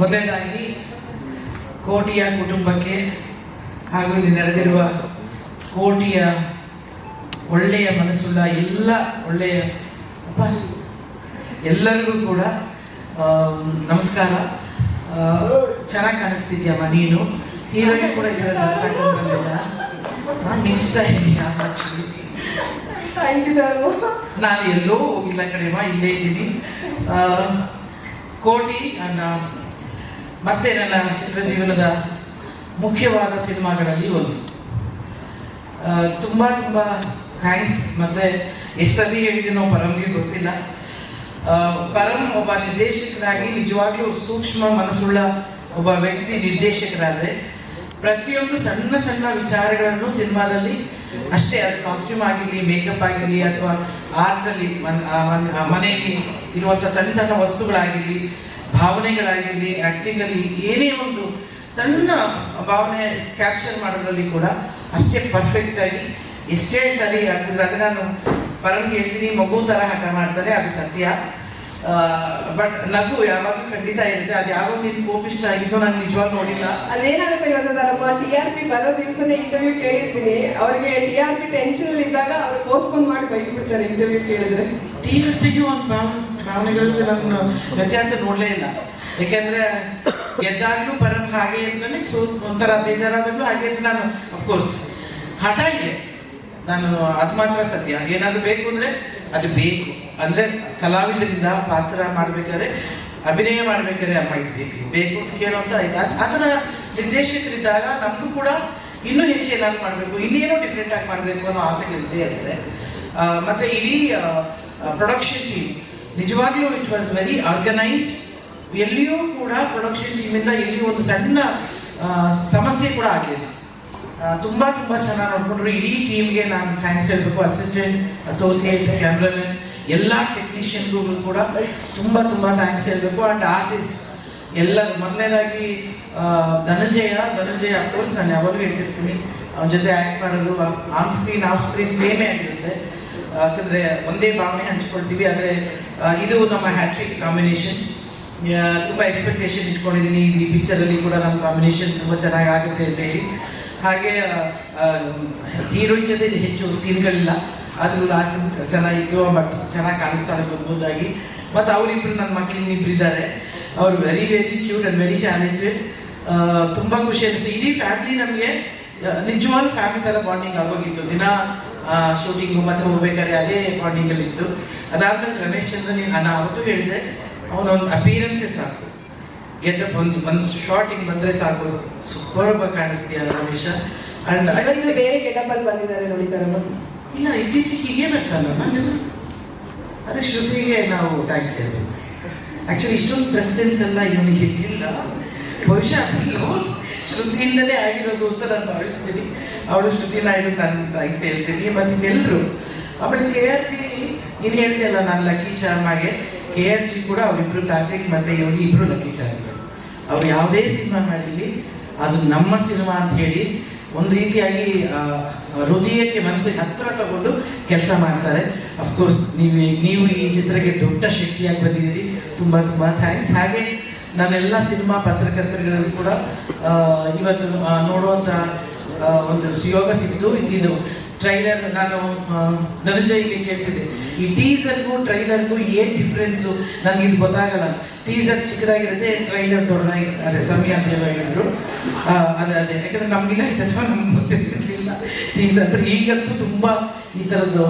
ಮೊದಲನೇದಾಗಿ ಕೋಟಿಯ ಕುಟುಂಬಕ್ಕೆ ಹಾಗೂ ಇಲ್ಲಿ ನಡೆದಿರುವ ಕೋಟಿಯ ಒಳ್ಳೆಯ ಮನಸ್ಸುಳ್ಳ ಎಲ್ಲ ಒಳ್ಳೆಯ ಎಲ್ಲರಿಗೂ ಕೂಡ ನಮಸ್ಕಾರ. ಚೆನ್ನಾಗಿ ಕಾಣಿಸ್ತಿದ್ಯಮ್ಮ ನೀನು? ಹೀರೋಯಿನ್ ಕೂಡ ಇದರ ಡ್ರೆಸ್ ಬಂದಿಲ್ಲ. ನಾನು ಮಿಂಚ್ತಾ ಇದ್ದೀನಿ ನಾನು ಎಲ್ಲೋ ಹೋಗಿಲ್ಲ ಕಡೆಯಮ್ಮ ಇಲ್ಲೇ ಇದ್ದೀನಿ. ಕೋಟಿ ನನ್ನ ಮತ್ತೆ ಚಿತ್ರ ಜೀವನದ ಮುಖ್ಯವಾದ ಸಿನಿಮಾಗಳಲ್ಲಿ ಒಂದು. ತುಂಬ ತುಂಬ ಥ್ಯಾಂಕ್ಸ್. ಮತ್ತೆ ಎಷ್ಟು ಸತಿ ಹೇಳಿದ್ದೀನೋ ಪರಮ್ಗೆ ಗೊತ್ತಿಲ್ಲ. ಪರಂ ಒಬ್ಬ ನಿರ್ದೇಶಕರಾಗಿ ನಿಜವಾಗ್ಲೂ ಸೂಕ್ಷ್ಮ ಮನಸ್ಸುಳ್ಳ ಒಬ್ಬ ವ್ಯಕ್ತಿ ನಿರ್ದೇಶಕರಾದ್ರೆ, ಪ್ರತಿಯೊಂದು ಸಣ್ಣ ಸಣ್ಣ ವಿಚಾರಗಳನ್ನು ಸಿನಿಮಾದಲ್ಲಿ ಅಷ್ಟೇ, ಅದು ಕಾಸ್ಟ್ಯೂಮ್ ಆಗಿರಲಿ ಮೇಕಪ್ ಆಗಿರಲಿ, ಅಥವಾ ಆರ್ಟ್ ಅಲ್ಲಿ ಮನ್- ಆ ಮನ್- ಮನೆಯಲ್ಲಿ ಇರುವಂತ ಸಣ್ಣ ಸಣ್ಣ ವಸ್ತುಗಳಾಗಿರಲಿ ಭಾವನೆಗಳಾಗಿರಲಿ ಆಕ್ಟಿಂಗ್ ಅಲ್ಲಿ ಏನೇ ಒಂದು ಸಣ್ಣ ಭಾವನೆ ಕ್ಯಾಪ್ಚರ್ ಮಾಡೋದ್ರಲ್ಲಿ ಕೂಡ ಅಷ್ಟೇ ಪರ್ಫೆಕ್ಟ್ ಆಗಿ ಎಷ್ಟೇ ಸರಿ ಆಗ್ತದೆ ನಾನು ಪರಂಗಿ ಹೇಳ್ತೀನಿ ಮಗು ತರ ಹಠ ಮಾಡ್ತಾರೆ ಅದು ಸತ್ಯ. ಬಟ್ ನಗು ಯಾವಾಗಲೂ ಖಂಡಿತ ಇರುತ್ತೆ. ಅದು ಯಾವಾಗ ನಿನ್ ಕೋಪಿಷ್ಟ ಆಗಿದ್ದು ನಾನು ನಿಜವಾಗ ನೋಡಿಲ್ಲ. ಅದೇನಾಗುತ್ತೆ ಧರ್ಮ ಟಿ ಆರ್ ಪಿ ಬರೋ ದಿವಸನೇ ಇಂಟರ್ವ್ಯೂ ಕೇಳಿರ್ತೀನಿ. ಅವ್ರಿಗೆ ಟಿ ಆರ್ ಪಿ ಟೆನ್ಷನ್ ಇದ್ದಾಗ ಅವ್ರು ಪೋಸ್ಟ್ಪೋನ್ ಮಾಡಿ ಬೈದ್ಬಿಡ್ತಾರೆ ಇಂಟರ್ವ್ಯೂ ಕೇಳಿದ್ರೆ. ಟಿ ಆರ್ ಪಿಗೂ ಒಂದು ಭಾವನೆ ಭಾವನೆಗಳಿಗೆ ನಾನು ವ್ಯತ್ಯಾಸ ನೋಡಲೇ ಇಲ್ಲ. ಯಾಕೆಂದ್ರೆ ಗೆದ್ದಾಗ್ಲೂ ಪರಂ ಹಾಗೆ ಅಂತಾನೆ ಸೊ ಒಂಥರ ಬೇಜಾರಾದಾಗ್ಲೂ ಹಾಗೆ ನಾನು ಅಫ್ಕೋರ್ಸ್ ಹಠ ಇದೆ. ನಾನು ಅದು ಮಾತ್ರ ಸತ್ಯ. ಏನಾದ್ರು ಬೇಕು ಅಂದ್ರೆ ಅದು ಬೇಕು. ಅಂದ್ರೆ ಕಲಾವಿದರಿಂದ ಪಾತ್ರ ಮಾಡ್ಬೇಕಾದ್ರೆ, ಅಭಿನಯ ಮಾಡ್ಬೇಕಾದ್ರೆ ಅಮ್ಮ ಇದು ಬೇಕು. ಬೇಕು ಅಂತ ಕೇಳೋಂತ ಆಯ್ತು ಅದ್- ಅದನ್ನ ನಿರ್ದೇಶಕರಿದ್ದಾಗ ನಮಗೂ ಕೂಡ ಇನ್ನೂ ಹೆಚ್ಚು ಏನಾದ್ರು ಮಾಡಬೇಕು. ಇನ್ನೇನೋ ಡಿಫ್ರೆಂಟ್ ಆಗಿ ಮಾಡಬೇಕು ಅನ್ನೋ ಆಸೆಗಳಿದ್ದೇ ಇರುತ್ತೆ. ಮತ್ತೆ ಇಡೀ ಪ್ರೊಡಕ್ಷನ್ ಟೀಮ್ ನಿಜವಾಗ್ಲೂ ಇಟ್ ವಾಸ್ ವೆರಿ ಆರ್ಗನೈಸ್ಡ್ ಎಲ್ಲಿಯೂ ಕೂಡ ಪ್ರೊಡಕ್ಷನ್ ಟೀಮಿಂದ ಎಲ್ಲಿಯೂ ಒಂದು ಸಣ್ಣ ಸಮಸ್ಯೆ ಕೂಡ ಆಗಲಿಲ್ಲ. ತುಂಬಾ ತುಂಬಾ ಚೆನ್ನಾಗಿ ನೋಡ್ಕೊಂಡ್ರು. ಇಡೀ ಟೀಮ್ಗೆ ನಾನು ಥ್ಯಾಂಕ್ಸ್ ಹೇಳಬೇಕು. ಅಸಿಸ್ಟೆಂಟ್ ಅಸೋಸಿಯೇಟ್ ಕ್ಯಾಮ್ರಾಮನ್ ಎಲ್ಲ ಟೆಕ್ನಿಷಿಯನ್ಗೂ ಕೂಡ ತುಂಬಾ ತುಂಬಾ ಥ್ಯಾಂಕ್ಸ್ ಹೇಳಬೇಕು. ಅಂಡ್ ಆರ್ಟಿಸ್ಟ್ ಎಲ್ಲರೂ. ಮೊದಲನೇದಾಗಿ ಧನಂಜಯ. ಧನಂಜಯ ಅಫ್ಕೋರ್ಸ್ ನಾನು ಯಾವಾಗಲೂ ಹೇಳ್ತಿರ್ತೀನಿ. ಅವನ ಜೊತೆ ಆ್ಯಕ್ಟ್ ಮಾಡೋದು ಆನ್ ಸ್ಕ್ರೀನ್ ಆಫ್ ಸ್ಕ್ರೀನ್ ಸೇಮೇ ಆಗಿರುತ್ತೆ. ಯಾಕಂದ್ರೆ ಒಂದೇ ಭಾವನೆ ಹಂಚ್ಕೊಳ್ತೀವಿ, ಆದರೆ ಇದು ನಮ್ಮ ಹ್ಯಾಟ್ರಿಕ್ ಕಾಂಬಿನೇಷನ್ ತುಂಬ ಎಕ್ಸ್ಪೆಕ್ಟೇಷನ್ ಇಟ್ಕೊಂಡಿದ್ದೀನಿ ಈ ಪಿಕ್ಚರಲ್ಲಿ ಕೂಡ ನಮ್ಮ ಕಾಂಬಿನೇಷನ್ ತುಂಬ ಚೆನ್ನಾಗಿ ಆಗುತ್ತೆ ಅಂತ ಹೇಳಿ. ಹಾಗೆ ಹೀರೋಯಿನ್ ಜೊತೆ ಹೆಚ್ಚು ಸೀನ್ಗಳಿಲ್ಲ, ಆದರೂ ಲಾಸ್ಟ್ ಚೆನ್ನಾಗಿತ್ತು, ಬಟ್ ಚೆನ್ನಾಗಿ ಕಾಣಿಸ್ತಾಳೆ ಬರ್ಬೋದಾಗಿ ಮತ್ತು ಅವರಿಬ್ರು ನನ್ನ ಮಕ್ಕಳಿಗೆ ಇದ್ದಾರೆ ಅವರು very very cute and very talented ತುಂಬ ಖುಷಿ ಅನಿಸ್ತು ಇಡೀ ಫ್ಯಾಮಿಲಿ ನಮಗೆ ನಿಜವಾದ ಫ್ಯಾಮಿಲಿ ಥರ ಬಾಂಡಿಂಗ್ ಆಗೋಗಿತ್ತು. ದಿನ ಶೂಟಿಂಗು ಮತ್ತೆ ಹೋಗ್ಬೇಕಾದ್ರೆ ಅದೇ ಬಾಂಡಿಂಗ್ ಅಲ್ಲಿ ಇತ್ತು. ಅದಾದ್ಮೇಲೆ ರಮೇಶ್ ಚಂದ್ರ ನೀನು ಅವತ್ತು ಹೇಳಿದೆ ಅವನ ಒಂದು ಅಪಿಯರೆನ್ಸೇ ಸಾಕು. ಗೆಟಪ್ ಒಂದು ಒಂದು ಶಾರ್ಟಿಂಗ್ ಬಂದ್ರೆ ಸಾಕು. ಸೂಪರ್ ಕಾಣಿಸ್ತೀಯ ರಮೇಶ? ಅಂಡ್ ಬೇರೆ ಗೆಟಪ್ ಅಲ್ಲಿ ಬಂದಿದ್ದಾರೆ ನೋಡಿ ಇಲ್ಲ ಇತ್ತೀಚೆಗೆ ಹೀಗೆ ಬರ್ತಾನ ನಾನು ಅದೇ ಶ್ರುತಿಗೆ ನಾವು ಥ್ಯಾಂಕ್ಸ್ ಹೇಳ್ಬೇಕು. ಆಕ್ಚುಲಿ ಇಷ್ಟೊಂದು ಡ್ರೆಸ್ ಸೆನ್ಸ್ ಎಲ್ಲ ಇವನಿಗೆ ಇರಲಿಲ್ಲ. ಬಹುಶಃ ಶ್ರುತಿಯಿಂದಲೇ ಆಗಿರೋದು ಅಂತ ನಾನು ಭಾವಿಸ್ತೀನಿ. ಅವಳು ಶ್ರುತಿ ನಾಯ್ಡು ನಾನು ಥ್ಯಾಂಕ್ಸ್ ಹೇಳ್ತೀನಿ ಮತ್ತು ಇನ್ನೆಲ್ಲರೂ ಆಮೇಲೆ ಕೆ ಆರ್ ಜಿ ನೀನು ಹೇಳಿದೆಯಲ್ಲ ನಾನು ಲಕ್ಕಿ ಚಾರ್ಮಾಗೆ, ಕೆ ಆರ್ ಜಿ ಕೂಡ ಅವರಿಬ್ರು ಕಾರ್ತಿಕ್ ಮತ್ತೆ ಯೋಗಿ ಇಬ್ರು ಲಕ್ಕಿ ಚಾರ್ಮ್ಗಳು ಅವ್ರು ಯಾವುದೇ ಸಿನಿಮಾ ಮಾಡಿರಲಿ ಅದು ನಮ್ಮ ಸಿನಿಮಾ ಅಂತ ಹೇಳಿ ಒಂದು ರೀತಿಯಾಗಿ ಹೃದಯಕ್ಕೆ ಮನಸ್ಸಿಗೆ ಹತ್ತಿರ ತಗೊಂಡು ಕೆಲಸ ಮಾಡ್ತಾರೆ. ಅಫ್ಕೋರ್ಸ್ ನೀವು ನೀವು ಈ ಚಿತ್ರಕ್ಕೆ ದೊಡ್ಡ ಶಕ್ತಿಯಾಗಿ ಬಂದಿದ್ದೀರಿ. ತುಂಬ ತುಂಬ ಥ್ಯಾಂಕ್ಸ್ ಹಾಗೆ ನನ್ನೆಲ್ಲ ಸಿನಿಮಾ ಪತ್ರಕರ್ತರುಗಳಿಗೂ ಕೂಡ ಇವತ್ತು ನೋಡುವಂತ ಒಂದು ಸುಯೋಗ ಸಿಕ್ತು ಇದು. ಟ್ರೈಲರ್ ನಾನು ಆ, ಇಲ್ಲಿ ಕೇಳ್ತಿದ್ದೆ. ಈ ಟೀಸರ್ಗೂ ಟ್ರೈಲರ್ಗೂ ಏನ್ ಡಿಫ್ರೆನ್ಸು ನನಗೆ ಇದು ಗೊತ್ತಾಗಲ್ಲ. ಟೀಸರ್ ಚಿಕ್ಕದಾಗಿರುತ್ತೆ ಟ್ರೈಲರ್ ದೊಡ್ಡದಾಗಿರುತ್ತೆ. ಅದೇ ಸಮಯ ಅಂತ ಹೇಳಿದ್ರು. ಅದೇ ಅದೇ. ಯಾಕಂದ್ರೆ ನಮ್ಗಿಲ್ಲ ಇದೆಲ್ಲ ನಮ್ಗೆ ಗೊತ್ತಿರ್ತಿರ್ಲಿಲ್ಲ ಟೀಸರ್ ಈಗಂತೂ ತುಂಬಾ ಈ ಥರದ್ದು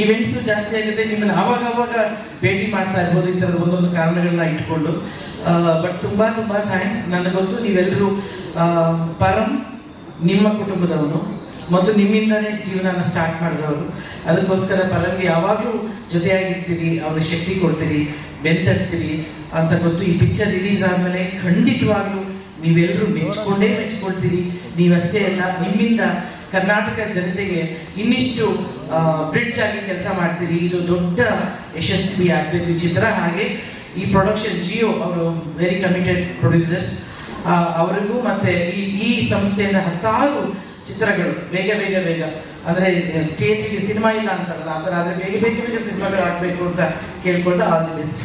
ಈವೆಂಟ್ಸ್ ಜಾಸ್ತಿ ಆಗಿದೆ ನಿಮ್ಮನ್ನು ಆವಾಗ ಆವಾಗ ಭೇಟಿ ಮಾಡ್ತಾ ಇರ್ಬೋದು ಈ ಥರದ ಒಂದೊಂದು ಕಾರಣಗಳನ್ನ ಇಟ್ಕೊಂಡು. ಬಟ್ ತುಂಬಾ ತುಂಬಾ ಥ್ಯಾಂಕ್ಸ್ ನನಗೊತ್ತು ನೀವೆಲ್ಲರೂ ಪರಂ ನಿಮ್ಮ ಕುಟುಂಬದವನು. ಮೊದಲು ನಿಮ್ಮಿಂದಲೇ ಜೀವನನ ಸ್ಟಾರ್ಟ್ ಮಾಡಿದವರು. ಅದಕ್ಕೋಸ್ಕರ ಪರಂಗೆ ಯಾವಾಗಲೂ ಜೊತೆಯಾಗಿರ್ತೀರಿ, ಅವ್ರಿಗೆ ಶಕ್ತಿ ಕೊಡ್ತೀರಿ ಬೆಂತಡ್ತೀರಿ ಅಂತ ಗೊತ್ತು. ಈ ಪಿಕ್ಚರ್ ರಿಲೀಸ್ ಆದಮೇಲೆ ಖಂಡಿತವಾಗ್ಲೂ ನೀವೆಲ್ಲರೂ ಮೆಚ್ಕೊಂಡೇ ಮೆಚ್ಕೊಳ್ತೀರಿ. ನೀವಷ್ಟೇ ಅಲ್ಲ, ನಿಮ್ಮಿಂದ ಕರ್ನಾಟಕ ಜನತೆಗೆ ಇನ್ನಿಷ್ಟು ಬ್ರಿಡ್ಜ್ ಆಗಿ ಕೆಲಸ ಮಾಡ್ತೀರಿ. ಇದು ದೊಡ್ಡ ಯಶಸ್ವಿ ಆಗಬೇಕು ಚಿತ್ರ ಹಾಗೆ ಈ ಪ್ರೊಡಕ್ಷನ್ ಜಿಯೋ ಅವರು ವೆರಿ ಕಮಿಟೆಡ್ ಪ್ರೊಡ್ಯೂಸರ್ಸ್ ಅವರಿಗೂ ಮತ್ತೆ ಈ ಈ ಸಂಸ್ಥೆಯಿಂದ ಹತ್ತಾರು ಚಿತ್ರಗಳು, ಬೇಗ ಬೇಗ ಬೇಗ. ಅಂದ್ರೆ ಥಿಯೇಟರ್ಗೆ ಸಿನಿಮಾ ಇಲ್ಲ ಅಂತಾರಲ್ಲ, ಆ ಥರ ಆದರೆ ಬೇಗ ಬೇಗ ಬೇಗ ಸಿನಿಮಾಗಳು ಆಗಬೇಕು ಅಂತ ಕೇಳ್ಕೊಂಡು ಆಲ್ ದಿ ಬೆಸ್ಟ್